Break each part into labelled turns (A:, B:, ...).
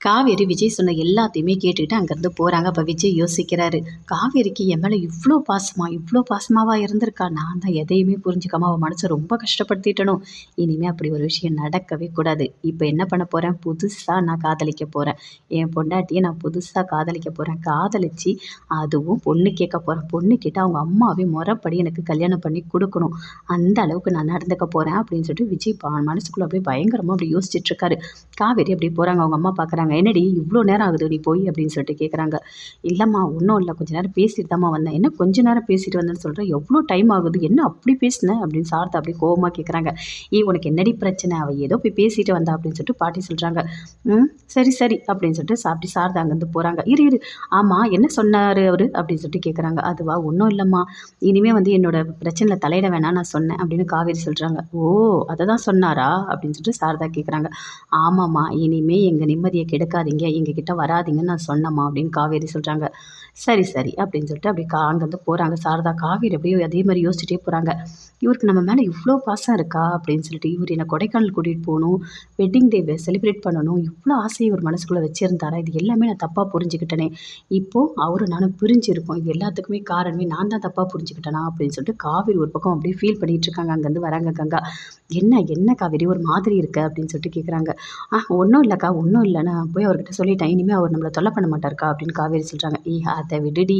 A: காவேரி விஜய் சொன்ன எல்லாத்தையுமே கேட்டுக்கிட்டு அங்கேருந்து போகிறாங்க அப்போ விஜய் யோசிக்கிறாரு காவேரிக்கு என் மேலே இவ்வளோ பாசமாக இவ்வளோ பாசமாவாக இருந்திருக்கா? நான் தான் எதையுமே புரிஞ்சுக்காம அவன் மனசை ரொம்ப கஷ்டப்படுத்திட்டனும் இனிமேல் அப்படி ஒரு விஷயம் நடக்கவே கூடாது. இப்போ என்ன பண்ண போகிறேன் புதுசாக நான் காதலிக்க போகிறேன் என் பொண்டாட்டியை நான் புதுசாக காதலிக்க போகிறேன் காதலிச்சு அதுவும் பொண்ணு கேட்க போகிறேன் பொண்ணு கேட்டால் அவங்க அம்மாவே முறைப்படி எனக்கு கல்யாணம் பண்ணி கொடுக்கணும். அந்த அளவுக்கு நான் நடந்துக்க போகிறேன் அப்படின்னு சொல்லிட்டு விஜய் மனசுக்குள்ளே அப்படியே பயங்கரமாக அப்படி யோசிச்சுட்டு இருக்காரு. காவேரி அப்படி போகிறாங்க அவங்க அம்மா பார்க்குறாங்க என்னடி இவ்வளோ நேரம் ஆகுது நீ போய் அப்படின்னு சொல்லிட்டு கேட்குறாங்க இல்லைம்மா ஒன்றும் இல்லை. கொஞ்ச நேரம் பேசிட்டு தாம்மா வந்தேன். என்ன கொஞ்ச நேரம் பேசிட்டு வந்தேன்னு சொல்கிறேன் எவ்வளோ டைம் ஆகுது? என்ன அப்படி பேசினேன் அப்படின்னு சார்த்த அப்படி கோபமாக கேட்குறாங்க ஏய் உனக்கு என்னடி பிரச்சனை? அவள் ஏதோ போய் பேசிட்டு வந்தா அப்படின்னு சொல்லிட்டு பாட்டி சொல்கிறாங்க ம் சரி சரி அப்படின்னு சொல்லிட்டு சாப்பிட்டு சார்தா அங்கேருந்து போகிறாங்க இரு இரு. ஆமாம் என்ன சொன்னார் அவர்? அப்படின்னு சொல்லிட்டு கேட்குறாங்க அதுவா? ஒன்றும் இல்லைம்மா. இனிமேல் வந்து என்னோட பிரச்சனையில் தலையிட வேணாம் நான் சொன்னேன் அப்படின்னு காவேரி சொல்கிறாங்க ஓ அதை தான் சொன்னாரா? அப்படின்னு சொல்லிட்டு சாரதா கேட்குறாங்க ஆமாம்மா. இனிமேல் எங்கள் நிம்மதியை கெடுக்காதீங்க எங்ககிட்ட வராதீங்கன்னு நான் சொன்னம்மா அப்படின்னு காவேரி சொல்கிறாங்க சரி சரி அப்படின்னு சொல்லிட்டு அப்படி கா அங்கேருந்து போகிறாங்க சாரதா காவேரி அப்படியே அதே மாதிரி யோசிச்சுட்டே போகிறாங்க இவருக்கு நம்ம மேலே இவ்வளோ பாசம் இருக்கா அப்படின்னு சொல்லிட்டு இவர் என்னை கொடைக்கானல் கூட்டிகிட்டு போகணும் வெட்டிங் டே செலிப்ரேட் பண்ணணும் இவ்வளோ ஆசையை ஒரு மனசுக்குள்ளே வச்சுருந்தாரா? இது எல்லாமே நான் தப்பாக புரிஞ்சுக்கிட்டேனே. இப்போது அவர் நானும் பிரிஞ்சிருக்கோம். இது எல்லாத்துக்குமே காரணமே நான் தான் தப்பாக புரிஞ்சுக்கிட்டேனா அப்படின்னு சொல்லிட்டு காவேரி ஒரு பக்கம் அப்படியே ஃபீல் பண்ணிகிட்டு இருக்காங்க. அங்கேருந்து வராங்க கங்கா. என்ன என்ன காவேரி? ஒரு மாதிரி இருக்க? அப்படின்னு சொல்லிட்டு கேட்குறாங்க ஆ ஒன்றும் இல்லைக்கா ஒன்றும் இல்லை. நான் போய் அவர்கிட்ட சொல்லிட்டேன் இனிமேல் அவர் நம்மளை தொல்லை பண்ண மாட்டாருக்கா அப்படின்னு காவேரி சொல்கிறாங்க ஈ அதை விடுடி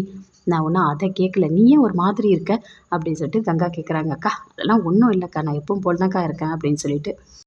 A: நான் ஒன்றும் அதை கேட்கல நீயே ஒரு மாதிரி இருக்க? அப்படின்னு சொல்லிட்டு கங்கா கேட்குறாங்க அக்கா அதெல்லாம் ஒன்றும் இல்லைக்கா நான் எப்பவும் போல் தான்க்கா இருக்கேன் அப்படின்னு சொல்லிட்டு